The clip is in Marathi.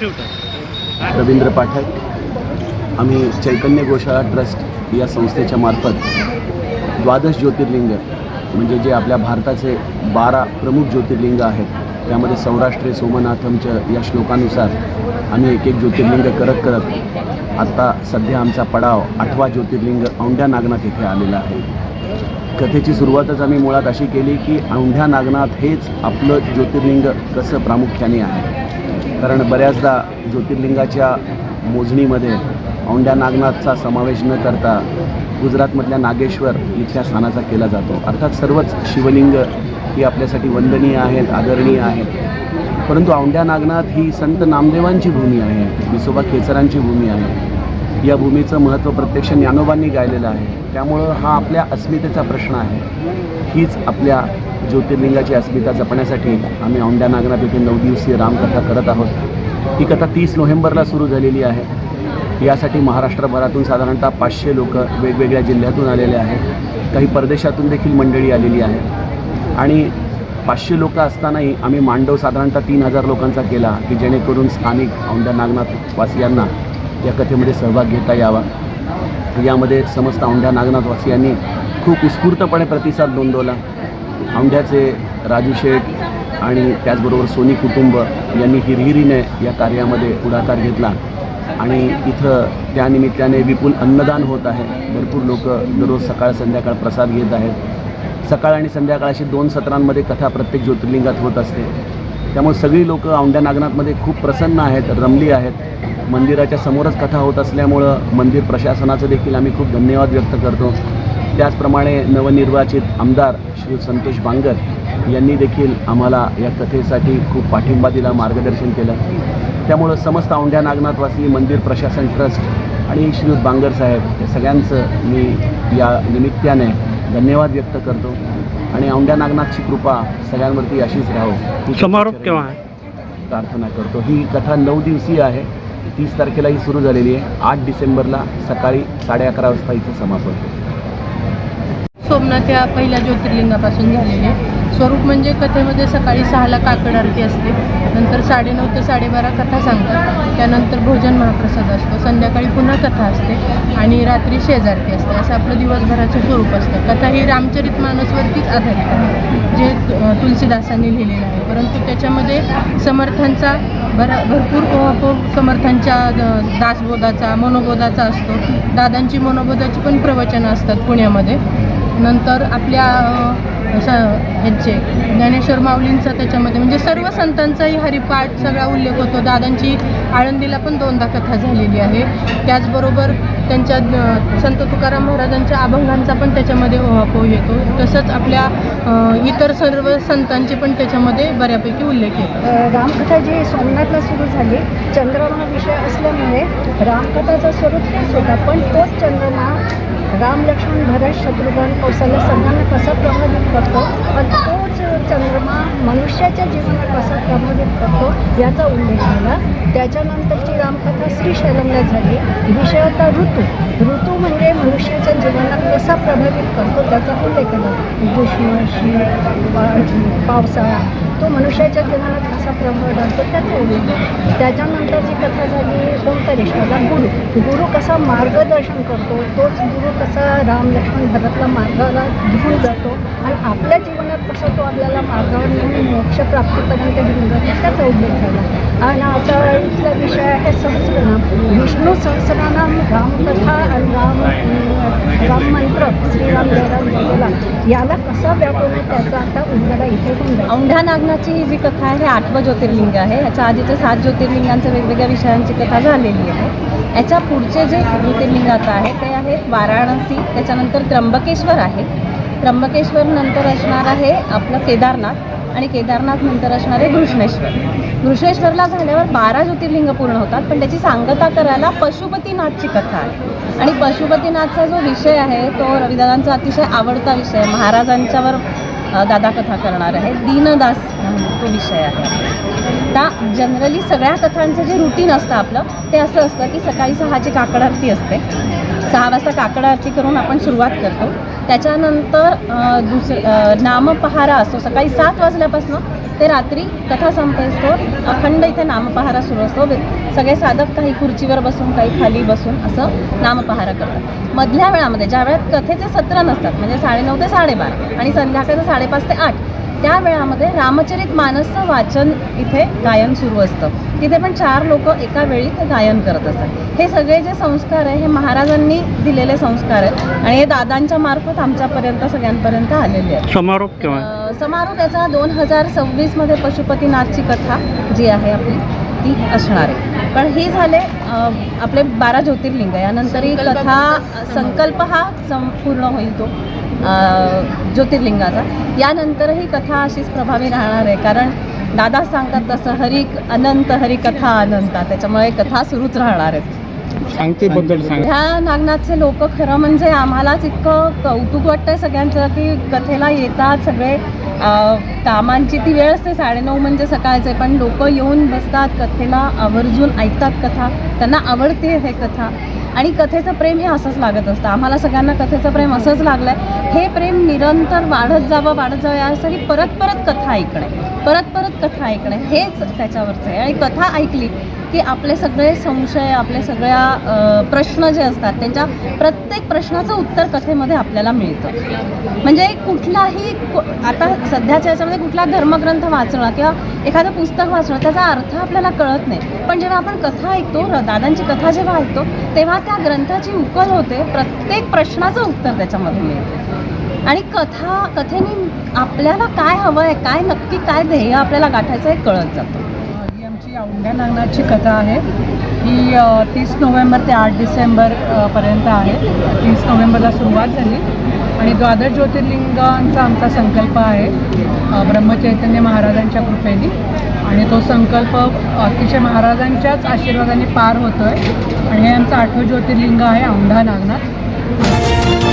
रवींद्र पाठक आम्ही चैतन्य गोशाळा ट्रस्ट या संस्थेच्या मार्फत द्वादश ज्योतिर्लिंग म्हणजे जे आपल्या भारताचे बारा प्रमुख ज्योतिर्लिंग आहेत त्यामध्ये सौराष्ट्रे सोमनाथमच्या या श्लोकानुसार आम्ही एक एक ज्योतिर्लिंग करत करत आत्ता सध्या आमचा पडाव आठवा ज्योतिर्लिंग औंढ्या नागनाथ येथे आलेला आहे. कथेची सुरुवातच आम्ही मुळात अशी केली की औंढ्या नागनाथ हेच आपलं ज्योतिर्लिंग कसं प्रामुख्याने आहे. कारण बऱ्याचदा ज्योतिर्लिंगाच्या मोजणीमध्ये औंढ्या नागनाथचा समावेश न करता गुजरातमधल्या नागेश्वर इथल्या स्थानाचा केला जातो. अर्थात सर्वच शिवलिंग ही आपल्यासाठी वंदनीय आहेत आदरणीय आहेत. परंतु औंढ्या नागनाथ ही संत नामदेवांची भूमी आहे विसोबा खेचरांची भूमी आहे. या भूमीचं महत्त्व प्रत्यक्ष ज्ञानोबांनी गायलेलं आहे. त्यामुळं हा आपल्या अस्मितेचा प्रश्न आहे. हीच आपल्या ज्योतिर्लिंगाची अस्मिता जपण्यासाठी आम्ही औंढ्या नागनाथ येथे नऊ दिवसीय रामकथा करत आहोत. ही कथा तीस नोव्हेंबरला सुरू झालेली आहे. यासाठी महाराष्ट्रभरातून साधारणतः पाचशे लोक वेगवेगळ्या जिल्ह्यातून आलेले आहेत. काही परदेशातून देखील मंडळी आलेली आहे आणि पाचशे लोक असतानाही आम्ही मांडव साधारणतः तीन हजार लोकांचा केला की जेणेकरून स्थानिक औंढ्या नागनाथ वासियांना या कथेमध्ये सहभाग घेता यावा. यामध्ये समस्त औंढ्या नागनाथवासियांनी खूप उत्स्फूर्तपणे प्रतिसाद नोंदवला. औंढ्याचे राजू शेठ आणि त्याचबरोबर सोनी कुटुंब यांनी हिरहिरीने या कार्यामध्ये पुढाकार घेतला. आणि इथं त्यानिमित्ताने विपुल अन्नदान होत आहे. भरपूर लोक दररोज सकाळ संध्याकाळ प्रसाद घेत आहेत. सकाळ आणि संध्याकाळ अशी दोन सत्रांमध्ये कथा प्रत्येक ज्योतिर्लिंगात होत असते. त्यामुळे सगळी लोक औंढ्या नागनाथमध्ये खूप प्रसन्न आहेत रमली आहेत. मंदिराच्या समोरच कथा होत असल्यामुळं मंदिर प्रशासनाचं देखील आम्ही खूप धन्यवाद व्यक्त करतो. त्याचप्रमाणे नवनिर्वाचित आमदार श्री संतोष बांगर यांनी देखील आम्हाला या कथेसाठी खूप पाठिंबा दिला मार्गदर्शन केलं. त्यामुळं समस्त औंढ्या नागनाथवासी मंदिर प्रशासन ट्रस्ट आणि श्रीयुत बांगर साहेब या सगळ्यांचं मी या निमित्ताने धन्यवाद व्यक्त करतो. आणि औंढ्या नागनाथची कृपा सगळ्यांवरती अशीच राहो. समारोप केव्हा प्रार्थना करतो. ही कथा नऊ दिवसीय आहे. तीस तारखेला ही सुरू झालेली आहे. आठ डिसेंबरला सकाळी साडे अकरा वाजता इथं समापन सोमनाथ या पहिल्या ज्योतिर्लिंगापासून झालेले स्वरूप म्हणजे कथेमध्ये सकाळी सहाला काकड आरती असते. नंतर साडेनऊ ते साडेबारा कथा सांगतात. त्यानंतर भोजन महाप्रसाद असतो. संध्याकाळी पुन्हा कथा असते आणि रात्री शेजारती असते. असं आपलं दिवसभराचं स्वरूप असतं. कथा ही रामचरित मानसवरतीच आधारित आहे. जे तुलसीदासांनी लिहिलेलं आहे. परंतु त्याच्यामध्ये समर्थांचा भरा भरपूर ओहापोह समर्थांच्या द- दासबोधाचा मनोबोधाचा असतो. दादांची मनोबोधाची पण प्रवचनं असतात पुण्यामध्ये. नंतर आपल्या ह्यांचे. ज्ञानेश्वर माऊलींचा त्याच्यामध्ये. म्हणजे सर्व संतांचाही हरिपाठ सगळा उल्लेख होतो. दादांची आळंदीला पण दोनदा कथा झालेली आहे. त्याचबरोबर त्यांच्या संत तुकाराम महाराजांच्या अभंगांचा पण त्याच्यामध्ये ओहापोह येतो. तसंच आपल्या इतर सर्व संतांचे पण त्याच्यामध्ये बऱ्यापैकी उल्लेख येतो. रामकथा जी सोमनाथला सुरू झाली चंद्रमा विषय असल्यामुळे रामकथाचं स्वरूप तेच होता पण तोच चंद्रमा राम लक्ष्मण भरत शत्रुघ्न कौशल्य सर्वांना कसा प्रभावित करतो पण तोच चंद्रमा मनुष्याच्या जीवनात कसा प्रभावित करतो याचा उल्लेख झाला. त्याच्यानंतरची रामकथा श्रीशैलमला झाली. विषय ऋतू. ऋतू म्हणजे मनुष्याच्या जीवनात कसा प्रभावित करतो त्याचा उल्लेख केला ग्रीष्म शीत पावसाळा. तो मनुष्याच्या जीवनात कसा प्रभाव डालतो त्याचा उल्लेख त्याच्यानंतर जी कथा झाली ओंकारेश्वरला गुरु. गुरु कसा मार्गदर्शन करतो तोच गुरु कसा राम लक्ष्मण भरतला मार्गाला घेऊन जातो आणि आपल्या जीवनात कसं तो आपल्याला मार्गावर नेऊन मोक्षप्राप्तीपर्यंत घेऊन जातो त्याचा उल्लेख झाला. आणि विषय आहे सहस्रनाम विष्णू सहस्रनाम रामकथा आणि राम राम मंत्र श्रीराम जयराम जयला याला कसा व्यापवणे त्याचा आता उलगडा इथे होऊन नागनाची ही जी कथा आहे हे आठवं ज्योतिर्लिंग आहे. याच्या आधीच्या सात ज्योतिर्लिंगांच्या वेगवेगळ्या विषयांची कथा झालेली आहे. याच्या पुढचे जे ज्योतिर्लिंग आता आहे ते आहेत वाराणसी त्याच्यानंतर त्र्यंबकेश्वर आहे. त्र्यंबकेश्वर नंतर असणार आहे आपलं केदारनाथ. आणि केदारनाथ नंतर असणारे घृष्णेश्वर. घृष्णेश्वरला झाल्यावर बारा ज्योतिर्लिंग पूर्ण होतात पण त्याची सांगता करायला पशुपतीनाथची कथा आहे. आणि पशुपतीनाथचा जो विषय आहे तो रविदादांचा अतिशय आवडता विषय महाराजांच्यावर दादा कथा करणार आहे. दीनदास तो विषय आहे. त्या जनरली सगळ्या कथांचं जे रुटीन असतं आपलं ते असं असतं की सकाळी सहाची काकड आरती असते. सहा वाजता काकड आरती करून आपण सुरुवात करतो. त्याच्यानंतर दुसरं नामपहारा असतो. सकाळी सात वाजल्यापासून ते रात्री कथा संपेस्तोर अखंड इथे नामपहारा सुरू असतो. सगळे साधक काही खुर्चीवर बसून काही खाली बसून असं नामपहारा करतात. मधल्या वेळामध्ये ज्या वेळात कथेचे सत्र नसतात म्हणजे साडेनऊ ते साडेबारा आणि संध्याकाळचं साडेपाच ते आठ त्या वेळामध्ये रामचरित मानसचं वाचन इथे गायन सुरू असतं. तिथे पण चार लोक एका वेळी ते गायन करत असतात. हे सगळे जे संस्कार आहे हे महाराजांनी दिलेले संस्कार आहेत आणि हे दादांच्या मार्फत आमच्यापर्यंत सगळ्यांपर्यंत आलेले आहेत. समारोप समारोप याचा दोन हजार सव्वीसमध्ये पशुपतीनाथची कथा जी आहे आपली ती असणार आहे. पण ही झाले आपले बारा ज्योतिर्लिंग यानंतर ही कथा संकल्प हा संपूर्ण होईल तो. ज्योतिर्लिंगाचा. यानंतर ही कथा अशीच प्रभावी राहणार आहे. कारण दादा सांगतात तसं हरी अनंत हरी कथा अनंता. त्याच्यामुळे कथा सुरूच राहणार आहेत. सांगतेबद्दल सांग. ह्या नागनाथचे लोक खरं म्हणजे आम्हालाच इतकं कौतुक वाटतंय सगळ्यांचं की कथेला येतात सगळे. कामांची ती वेळ असते साडेनऊ म्हणजे सकाळचे. पण लोक येऊन बसतात कथेला आवर्जून ऐकतात कथा. त्यांना आवडते हे कथा. आणि कथेचं प्रेम हे असंच लागत असतं. आम्हाला सगळ्यांना कथेचं प्रेम असंच लागलं आहे हे प्रेम निरंतर वाढत जावं वाढत जावं यासाठी परत परत कथा ऐकणे. परत परत कथा ऐकणे. हेच त्याच्यावरचं आहे. आणि कथा ऐकली की आपले सगळे संशय आपले सगळ्या प्रश्न जे असतात त्यांच्या प्रत्येक प्रश्नाचं उत्तर कथेमध्ये आपल्याला मिळतं. म्हणजे कुठलाही आता सध्याच्या याच्यामध्ये कुठला धर्मग्रंथ वाचणं किंवा एखादं पुस्तक वाचणं त्याचा अर्थ आपल्याला कळत नाही. पण जेव्हा आपण कथा ऐकतो दादांची कथा जेव्हा ऐकतो तेव्हा त्या ग्रंथाची उकल होते प्रत्येक प्रश्नाचं उत्तर त्याच्यामध्ये मिळतं. आणि कथा कथेने आपल्याला काय हवं आहे काय नक्की काय ध्येय आपल्याला गाठायचं हे कळत जातं. औंढ्या नागनाथची कथा आहे. ही तीस नोव्हेंबर ते आठ डिसेंबर पर्यंत आहे. तीस नोव्हेंबरला सुरुवात झाली. आणि द्वादश ज्योतिर्लिंगांचा आमचा संकल्प आहे ब्रह्मचैतन्य महाराजांच्या कृपेने. आणि तो संकल्प अतिशय महाराजांच्याच आशीर्वादाने पार होतो आहे आणि हे आमचं आठवं ज्योतिर्लिंग आहे औंढा नागनाथ.